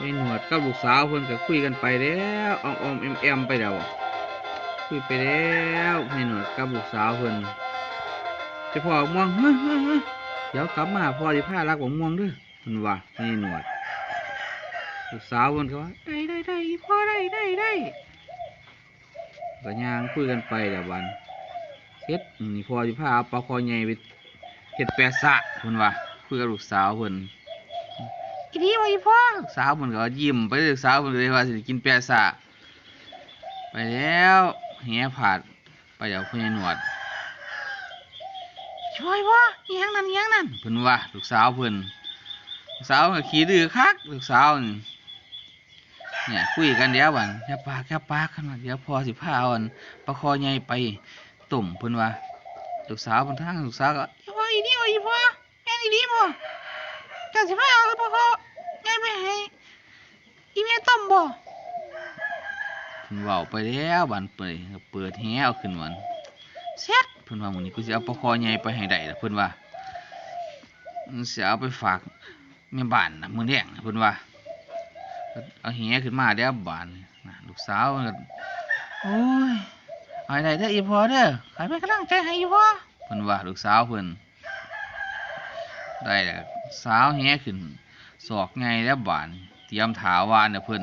ไม่หนวดกับลูกสาวเพิ่นก็คุยกันไปแล้วออมออมแอมแอมไปแล้วคุยไปแล้วไม่หนวดกับลูกสาวเพิ่นจะพอม่วงเฮ้ยเดี๋ยวกลับมาพ่อสิพารักบ่ม่วงด้อเพิ่นว่าไม่หนวดลูกสาวเพิ่นก็ว่าได้ได้ได้พ่อได้ได้ได้ก็ย่างคุยกันไปแล้ววันเฮ็ดนี่พ่อสิพาเอาปลาคอใหญ่ไปเฮ็ดแปะสะเพิ่นว่าคุยกับลูกสาวเพิ่น อีดีว่าอีพ่อสาวมันก็ยิ้มไปเลยสาวมันเลยว่าสิกินแปะซะไปแล้วแหผาดไปเดี๋ยวพ่อใหญ่หนวด ช่วยพ่ออีหยังนั่นอีหยังนั่นเพิ่นว่าลูกสาวเพิ่นลูกสาวก็ขี้ดื้อคักลูกสาวนี่เนี่ยคุยกันเดี๋ยววันแค่ปากแค่ปากกันว่าเดี๋ยวพ่อสิพาเอาอันปลาคอใหญ่ไปตุ่มเพิ่นว่าลูกสาวเพิ่นทางลูกสาวก็อีพ่ออีดีว่าอีพ่อแม่นอีดีบ่ เจ้าสิพาเอาบ่เขาไงไปให้อีเมียต้มบ่เพิ่นเว้าไปแล้วบันเปิดเปิดแฮเอาขึ้นวันเซ็ดเพิ่นว่ามื้อนี้กูสิเอาปลาคอใหญ่ไปให้ได้ล่ะเพิ่นว่ามันสิเอาไปฝากแม่บ้านน่ะมื้อแลงน่ะเพิ่นว่าเอาแหขึ้นมาแล้วบานน่ะลูกสาวมันก็โอ้ยเอาให้ได้เด้ออีพ่อเด้อใครเป็นกำลังใจให้อีพ่อเพิ่นว่าลูกสาวเพิ่น ได้แล้วสาวแหขึ้นศอกไงแล้วบาน เตรียมถาวานเนี่ยเพิ่น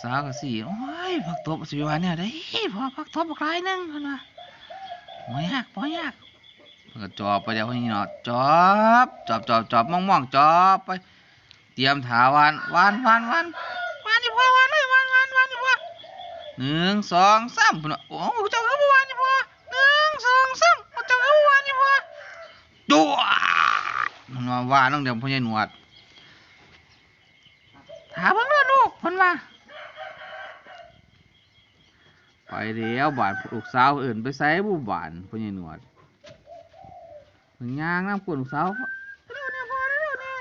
สาวก็สิโอ้ยผักตบสิวานเนี่ยได้พอผักตบบักลายหนึงเพิ่นว่าบ่ยากบ่ยากเพิ่นก็จอบไปเดี๋ยวพี่เนาะจอบจอบจอบจอบมองๆจอบไป เตรียมถาวานวานวานวานวานนี่พ่อวานเลยวานวานวานนี่พ่อหนึ่งสองสามเพิ่นว่าโอ้เจ้าคือบวานนี่พ่อหนึ่งสองสามเจ้าคือบ่วานนี่พ่อ จัวมัน ว่าว่าน้องเดี๋ยวพ่อใหญ่หนวดถาเพิ่งเด้อลูกเพิ่นว่าไปแล้วบาดลูกสาวอื่นไปใส่บุบานพ่อใหญ่หนวดเพิ่นย่างน้ำกวนลูกสาวเร็วเนี่ยพ่อเร็วเนี่ย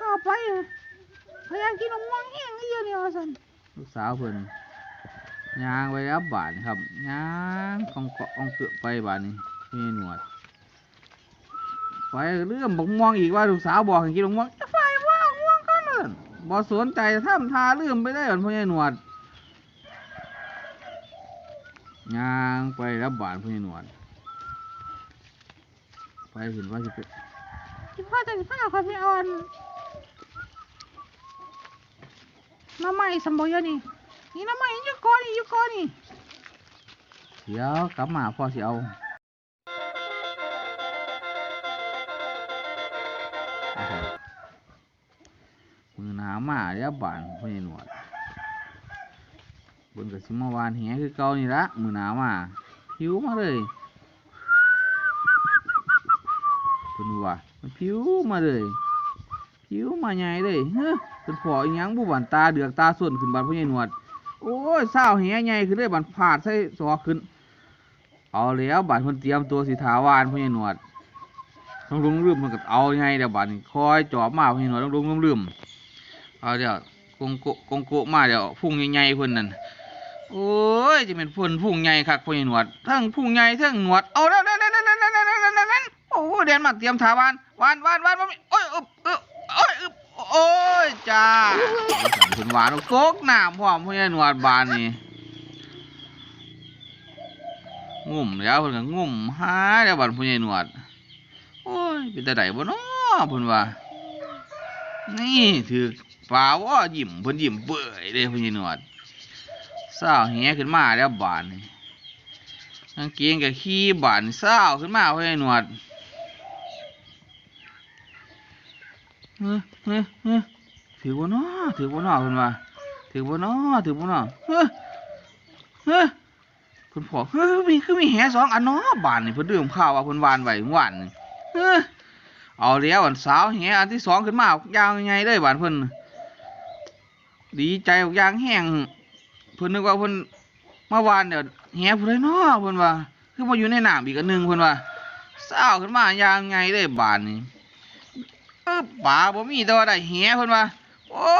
ต่อไปพยายามกินนมม่วงแห้งให้เยอะเนี่ยว่าซั่นลูกสาวเพิ่นย่างไปแล้วบาดนี่ครับย่างกองเกาะองเกือไปบาดนี้พ่อใหญ่หนวด ไปเรื่องบกม่วงอีกว่าลูกสาวบอกให้กินบกม่วงจะไฟว่าม่วงก็นั่นบ่สนใจทำทาลืมไปได้เหมือนพ่อใหญ่หนวดย่างไปรับบานพ่อใหญ่หนวดไปเห็นว่าสิไปที่พ่อจะสิพาคอยไปเอาอันน้ำใหม่สมบูรณ์นี่นี่น้ำใหม่อยู่ก่อนนี่อยู่ก่อนนี่เดี๋ยวกลับมาพ่อสิเอา หนาเดี๋ยวบานพ่อใหญ่หนวดบนกับสิมาวานแหงคือเก่านี่ละมือหนาวมาผิวมาเลยเพิ่นว่ามันผิวมาเลยผิวมาใหญ่เลยเฮ้ยเป็นพออีหยังบุบันตาเดือกตาส่วนขึ้นบานพ่อใหญ่หนวดโอ้ยเศร้าแหใหญ่ขึ้นเลยบานผาดใส่ซอกขึ้น เอาแล้วบานเพิ่นเตรียมตัวสิถาวานพ่อใหญ่หนวดต้องลุงลืมมันก็เอาไงเดี๋ยวบันคอยจอบมาพี่หน่อยต้องลุงลืมลืม เอาเดี๋ยวกงโกกงโกมาเดี๋ยวพุ่งใหญ่ๆเพิ่นนั่นโอ้ยจะเป็นพุ่นพุ่งใหญ่คักพุ่งหนวดทั้งพุ่งใหญ่ทั้งหนวดเอาแล้วนั่นนั่นนั่นนั่นนั่นโอ้เดนมาเตรียมถาวรวานวานวานโอ้ยอึบโอ้ยอึบโอ้ยจ้าถึงหวานโกกหนามพร้อมพุ่นหนวดบานนี่งุ่มเดี๋ยวเพิ่นก็งุ่มหาเดี๋ยวบันพุ่นหนวดโอ้ยเป็นแต่ไหนบ่เนาะเพุ่นว่านี่ถือ ฟ้าว่ายิ้มเพิ่นยิ้มเบื่อยเด้เพิ่นหนวดสาวแหขึ้นมาแล้วบานนี่กางเกงก็ขี้บานสาวขึ้นมาเพิ่นหนวดเฮ้ยเฮ้ยเฮ้ยถือบ่น้อถือบ่น้อเพิ่นว่าถือบ่น้อถือบ่น้อเฮ้ยเฮ้ยเพิ่นพอเฮ้ยมีคือมีแหสองอันน้อบานนี่เพิ่นดื่มข้าวว่าเพิ่นหวานไว้เมื่อวานนี่เอ้อเอาแล้วอันสาวแหอันที่สองขึ้นมาอยางไงเลยบานเพิ่น ดีใจอกยางแห้งเพิ่นนึกว่าเพิ่นเมื่อวานเดี๋ยวแหเพิ่นเลยนาะเพิ่นว่า คือมาอยู่ในน้ำอีกอันหนึงเพิ่นว่าสาขึ้นมาอยางไงเลยบานนี่เออป่าบ่มีแต่ว่าได้แหเพิ่นว่าโอ้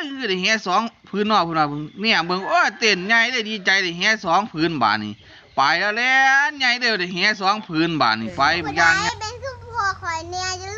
ยคือได้แหสองพื้นนาะเพิ่นว่าเนี่ยเบิ่งโอ้ยเต้นใหญ่เลยดีใจได้แหสองพื้นบานนี่ไปแล้วแหล้วใหญ่เด้อได้แหสองพื้นบานนี่ไปอยางเป็นคือพ่อข่อยเนี่ยจะ